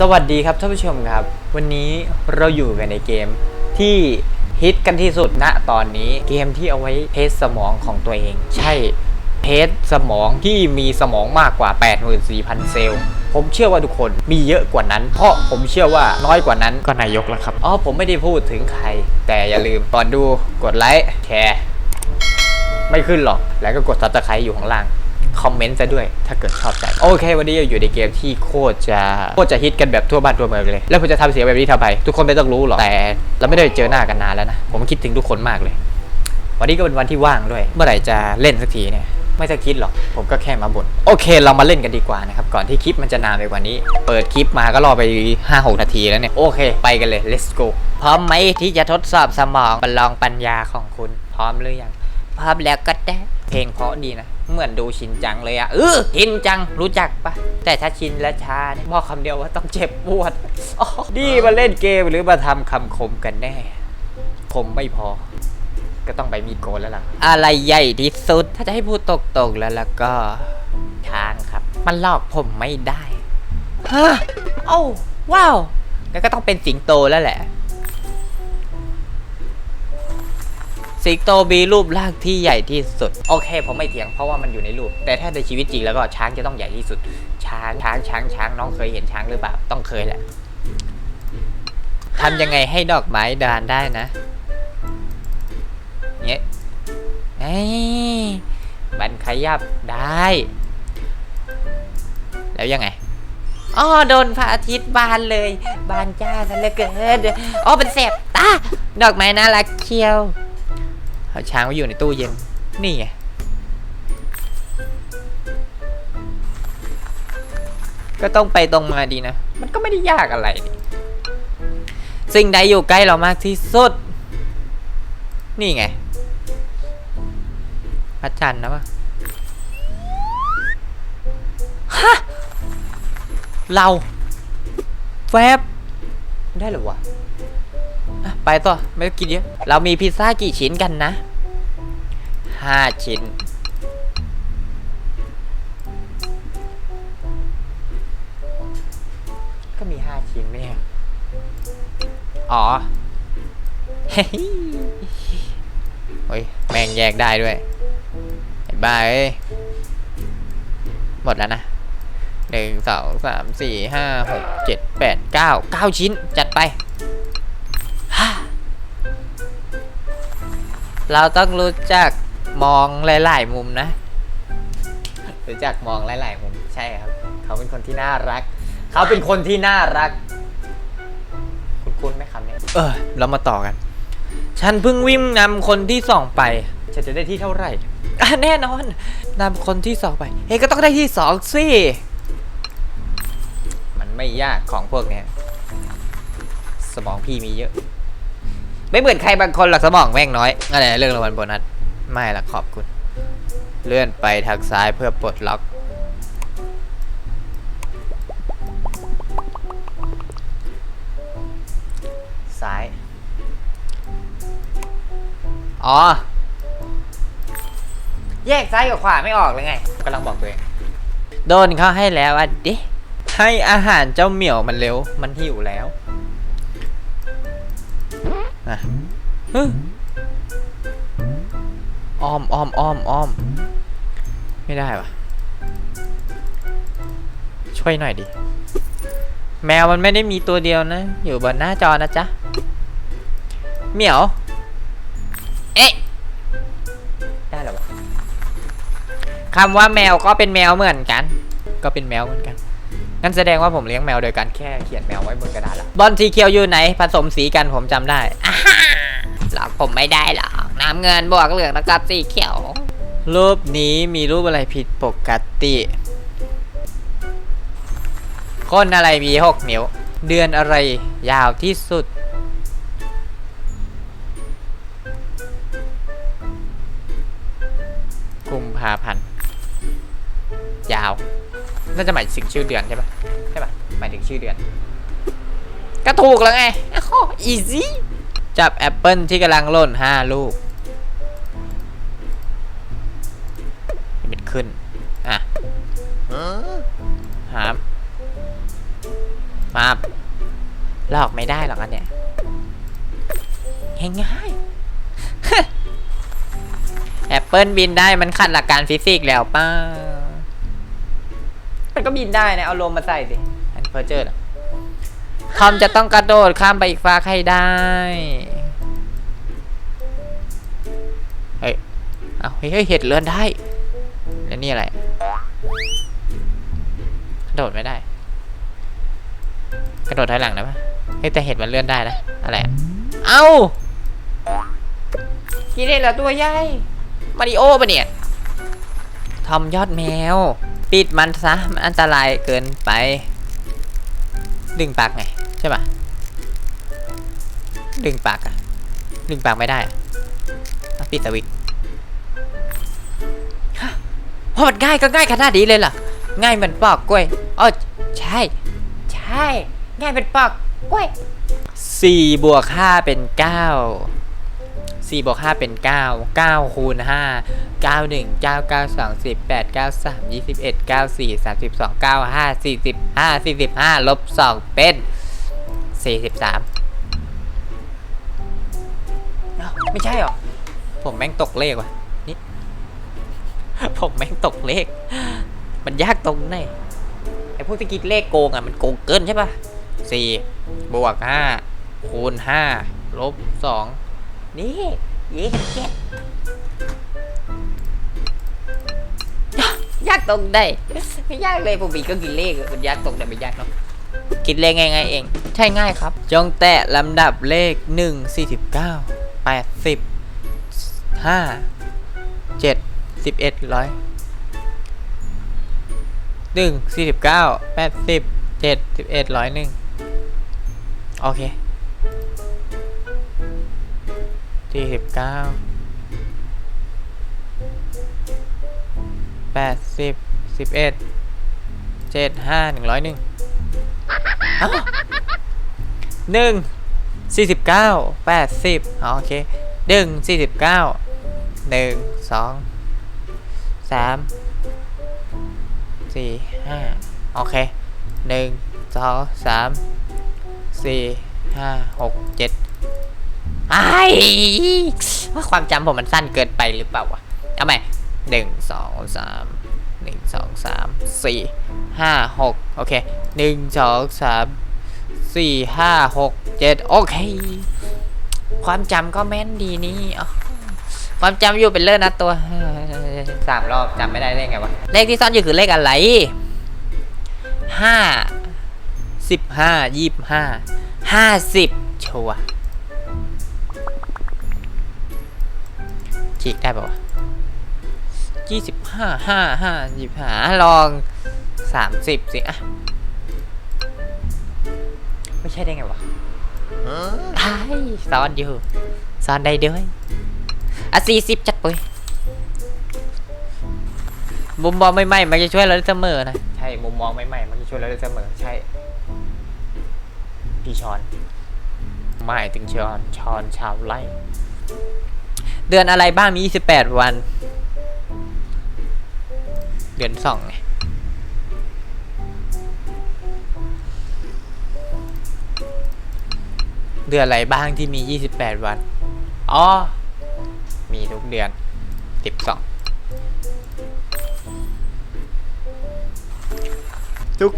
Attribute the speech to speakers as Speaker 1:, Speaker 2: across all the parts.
Speaker 1: สวัสดีครับท่านผู้ชมครับ วันนี้เราอยู่กันในเกมที่ฮิตกันที่สุดณตอนนี้เกมที่เอาไว้เทสสมองของตัวเอง ใช่เทสสมองที่มีสมองมากกว่า 84,000 เซลล์ ผมเชื่อว่าทุกคนมีเยอะกว่านั้น เพราะผมเชื่อว่าน้อยกว่านั้นก็นายกแล้วครับอ๋อผมไม่ได้พูดถึงใคร แต่อย่าลืมตอนดูกดไลค์แชร์ไม่ขึ้นหรอกแล้วก็กด subscribe อยู่ข้างล่าง คอมเมนต์ซะด้วย ถ้าเกิดชอบใจ โอเค วันนี้อยู่ในเกมที่โคตรจะโคตรจะฮิตกันแบบทั่วบ้านทั่วเมืองเลย แล้วผมจะทำเสียงแบบนี้ทำไมทุกคนไม่ต้องรู้หรอกแต่เราไม่ได้เจอหน้ากันนานแล้วนะผมคิดถึงทุกคนมากเลย วันนี้ก็เป็นวันที่ว่างด้วย เมื่อไหร่จะเล่นสักทีเนี่ยไม่สักคิดหรอก ผมก็แค่มาบ่นโอเค เรามาเล่นกันดีกว่านะครับ ก่อนที่คลิปมันจะนานไปกว่านี้ เปิดคลิปมาก็รอไป 5-6 นาทีแล้วเนี่ย โอเค ไปกันเลย let's go พร้อมไหมที่จะทดสอบสมองประลองปัญญาของคุณ พร้อมหรือยัง พร้อมแล้วก็ได้ เพลงเพราะดีนะ เหมือนดูชินจังเลยอะเออชินจังรู้จักปะแต่ถ้าชินและชาเนี่ยบอกคำเดียวว่าต้องเจ็บปวดอ๋อนี่มาเล่นเกมหรือมาทำคำคมกันแน่คมไม่พอ ก็ต้องไปมีโกนแล้วล่ะ อะไรใหญ่ที่สุด ถ้าจะให้พูดตกๆแล้วแล้วก็ช้างครับ มันลอกผมไม่ได้ฮะโอ้าว้าวงั้นก็ต้องเป็นสิงโตแล้วแหละ สิงโตมีรูปร่างที่ใหญ่ที่สุด โอเค ผมไม่เถียงเพราะว่ามันอยู่ในรูป แต่ถ้าในชีวิตจริงแล้วก็ช้างจะต้องใหญ่ที่สุด ช้างช้างช้างช้างน้องเคยเห็นช้างหรือเปล่าต้องเคยแหละทำยังไงให้ดอกไม้ดานได้นะเนี้ยเอ้บันขยับได้ แล้วยังไงอ๋อโดนพระอาทิตย์บานเลย บานจ้าซะเหลือเกินอ๋อเป็นแสบตาดอกไม้น่ารักเชียว เอาช้างไว้อยู่ในตู้เย็น นี่ไง ก็ต้องไปตรงมาดีนะ มันก็ไม่ได้ยากอะไร สิ่งใดอยู่ใกล้เรามากที่สุด นี่ไงพระจันทร์นะวะฮะ เรา แฟบ ได้หรอวะ ไปต่อไม่กินเยอะ เรามีพิซซ่ากี่ชิ้นกันนะห้าชิ้น ก็มีห้าชิ้นไม่ใช่เหรออ๋อเฮ้ยแม่งแยกได้ด้วยไอ้บ้าเอ้ยหมดแล้วนะหนึ่งสองสามสี่ห้าหกเจ็ดแปดเก้าเก้าชิ้น จัดไป เราต้องรู้จักมองหลาย ๆ มุมนะ รู้จักมองหลาย ๆ มุม ใช่ครับ เขาเป็นคนที่น่ารัก เขาเป็นคนที่น่ารัก คุณคุณไหมคำนี้ เออ เรามาต่อกัน ฉันเพิ่งวิ่งนำคนที่สองไป ฉันจะได้ที่เท่าไหร่อะแน่นอนนำคนที่สองไป เฮ้ยก็ต้องได้ที่สองสิ มันไม่ยากของพวกเนี้ย สมองพี่มีเยอะ ไม่เหมือนใครบางคนหรอกสมองแม่งน้อยอะไรเรื่องรางวัลโบนัสไม่ละขอบคุณ เลื่อนไปทางซ้ายเพื่อปลดล็อก ซ้าย อ๋อ แยกซ้ายกับขวาไม่ออกเลยไงกำลังบอกตัวเองโดนเขาให้แล้วอะดิให้อาหารเจ้าเหมียวมันเร็ว มันหิวแล้ว นะอ้อมอ้อมอ้อมอ้อม ไม่ได้วะช่วยหน่อยดิ แมวมันไม่ได้มีตัวเดียวนะ อยู่บนหน้าจอนะจ๊ะ เหมียว เอ๊ะ ได้เหรอวะคำว่าแมวก็เป็นแมวเหมือนกัน ก็เป็นแมวเหมือนกัน งั้นแสดงว่าผมเลี้ยงแมวโดยการแค่เขียนแมวไว้บนกระดาษละบอลสีเขียวอยู่ไหน ผสมสีกันผมจำได้อ่าฮ่าหลอกผมไม่ได้หรอกน้ำเงินบวกเหลืองแล้วกับสีเขียว รูปนี้มีรูปอะไรผิดปกติคนอะไรมีหกนิ้ว เดือนอะไรยาวที่สุด ยาว น่าจะหมายถึงชื่อเดือนใช่ปะใช่ปะหมายถึงชื่อเดือน ก็ถูกแล้วไงโอ้อีซี่จับแอปเปิลที่กำลังล่นห้าลูกมิดขึ้น อะหามมาหลอกไม่ได้หรอกอันเนี้ยง่ายๆแอปเปิลบินได้มันขัดหลักการฟิสิกส์แล้วป้า มันก็บินได้นะ เอาลมมาใส่สิอันเพอร์เจอร์ทอมจะต้องกระโดดข้ามไปอีกฟ้ากให้ได้ เฮ้ยเอาเฮ้ยเฮ้ยเห็ดเลื่อนได้ แล้วนี่อะไร กระโดดไม่ได้ กระโดดถอยหลังได้ปะเฮ้ยแต่เห็ดมันเลื่อนได้นะ อะไรอะเอ้ากินได้เหรอตัวใหญ่ มาริโอปะเนี่ย ทอมยอดแมว ปิดมันซะ มันอันตรายเกินไป ดึงปากไง ใช่ปะดึงปากอะดึงปากไม่ได้ปิดสวิตช์ฮะพราะมันง่ายก็ง่ายขนาดนี้เลยเหรอ ง่ายเหมือนปอกกล้วยอ๋อใช่ ใช่ ง่ายเป็นปอกกล้วยสี่บวกห้าเป็นเก้า สี่บวกห้าเป็นเก้าเก้าคูณห้าเก้าหนึ่งเก้าเก้าสองสิบแปดเก้าสามยี่สิบเอ็ดเก้าสี่สามสิบสองเก้าห้าสี่สิบห้าสี่สิบห้าลบสองเป็นสี่สิบสามเอ้าไม่ใช่หรอ ผมแม่งตกเลขว่ะนี่ผมแม่งตกเลข มันยากตรงไหนไอ้พวกที่คิดเลขโกงอะมันโกงเกินใช่ปะสี่บวกห้าคูณห้าลบสอง นี่ยี่สิบเจ็ดยากตรงได้ไม่ยากเลยผมอีกก็กินเลขอะมันยากตรงแต่ไม่ยากเนาะคิดเลขง่ายๆเอง ใช่ง่ายครับ จงแตะลำดับเลขหนึ่งสี่สิบเก้าแปดสิบห้าเจ็ดสิบเอ็ดร้อยหนึ่งสี่สิบเก้าแปดสิบเจ็ดสิบเอ็ดร้อยหนึ่งโอเค สี่สิบเก้าแปดสิบสิบเอ็ดเจ็ดห้าหนึ่งร้อยหนึ่งหนึ่งสี่สิบเก้าแปดสิบโอเคหนึ่งสี่สิบเก้าหนึ่งสองสามสี่ห้าโอเคหนึ่งสองสามสี่ห้าหกเจ็ด ไอ้ว่าความจำผมมันสั้นเกินไปหรือเปล่าวะเอาใหมหนึ่งสองสามหนึ่งสองสามสี่ห้าหกโอเคหนึ่งสองสามสี่ห้าหกเจ็ดโอเค ความจำก็แม่นดีนี่ความจำอยู่เป็นเลิศนะตัวสามรอบจำไม่ได้ได้ไงวะ เลขที่ซ่อนอยู่คือเลขอะไรห้าสิบห้ายี่สิบห้าห้าสิบชัวร์ ฉีกได้ปะวะยี่สิบห้าห้าห้ายี่สิบห้าลองสามสิบสิอะไม่ใช่ได้ไงวะไอ้ซ่อนอยู่ซ่อนได้ด้วยอะสี่สิบจัดไปมุมมองใหม่ๆมันจะช่วยเราได้เสมอนะใช่มุมมองใหม่ๆมันจะช่วยเราได้เสมอใช่พี่ชอนหมายถึงชอนชอนชาวไร่ เดือนอะไรบ้างมี 28 วัน เดือนสองไงเดือนอะไรบ้างที่มี 28 วัน อ๋อ มีทุกเดือน 12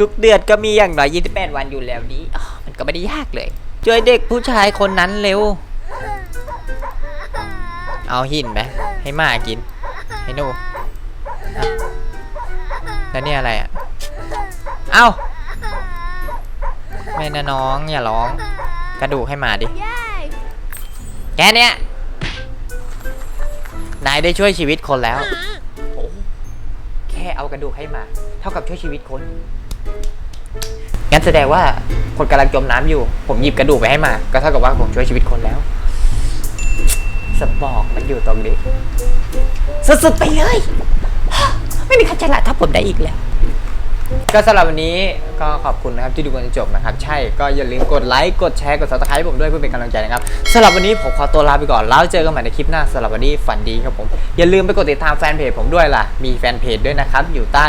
Speaker 1: ทุกๆเดือนก็มีอย่างน้อย28 วันอยู่แล้วนี้อ้อมันก็ไม่ได้ยากเลย ช่วยเด็กผู้ชายคนนั้นเร็ว เอาหินไหมให้หมากินให้หนูแล้วนี่อะไรอะ เอ้าไม่นะน้องอย่าร้อง กระดูกให้หมาดิแค่เนี้ยนายได้ช่วยชีวิตคนแล้ว แค่เอากระดูกให้หมา เท่ากับช่วยชีวิตคน งั้นแสดงว่าคนกำลังจมน้ำอยู่ ผมหยิบกระดูกไปให้หมา ก็เท่ากับว่าผมช่วยชีวิตคนแล้ว สมองมันอยู่ตรงนี้สุดๆไปเลย ไม่มีใครฉลาดเท่าผมได้อีกแล้ว ก็สำหรับวันนี้ก็ขอบคุณนะครับที่ดูกันจนจบนะครับ ใช่ก็อย่าลืมกดไลค์กดแชร์กด subscribe ผมด้วยเพื่อเป็นกำลังใจนะครับสำหรับวันนี้ผมขอตัวลาไปก่อนแล้วเจอกันใหม่ในคลิปหน้าสำหรับวันนี้ฝันดีครับผมอย่าลืมไปกดติดตามแฟนเพจผมด้วยล่ะมีแฟนเพจด้วยนะครับอยู่ใต้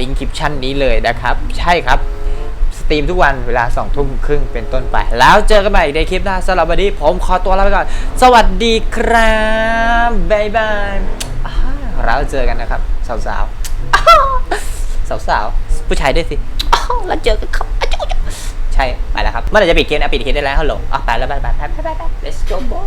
Speaker 1: ลิงก์คลิปชั่นนี้เลยนะครับ ใช่ครับ ตรีมทุกวันเวลา2องทุ่มครึ่งเป็นต้นไป แล้วเจอกันใหม่ในคลิปหน้าสำหรับวันนี้ผมขอตัวลาไปก่อน สวัสดีครับบ๊ายบายอ่าแล้วเจอกันนะครับ สาวๆอ้าวสาวๆผู้ชายด้วยสิอ้าวแล้วเจอกันครับอ้าวจ๊ะใช่ ไปแล้วครับ เมื่อไหร่จะปิดเกมอะปิดเกมได้แล้วฮัลโหลอะไปแล้วไปไปไปไปไป let's go boy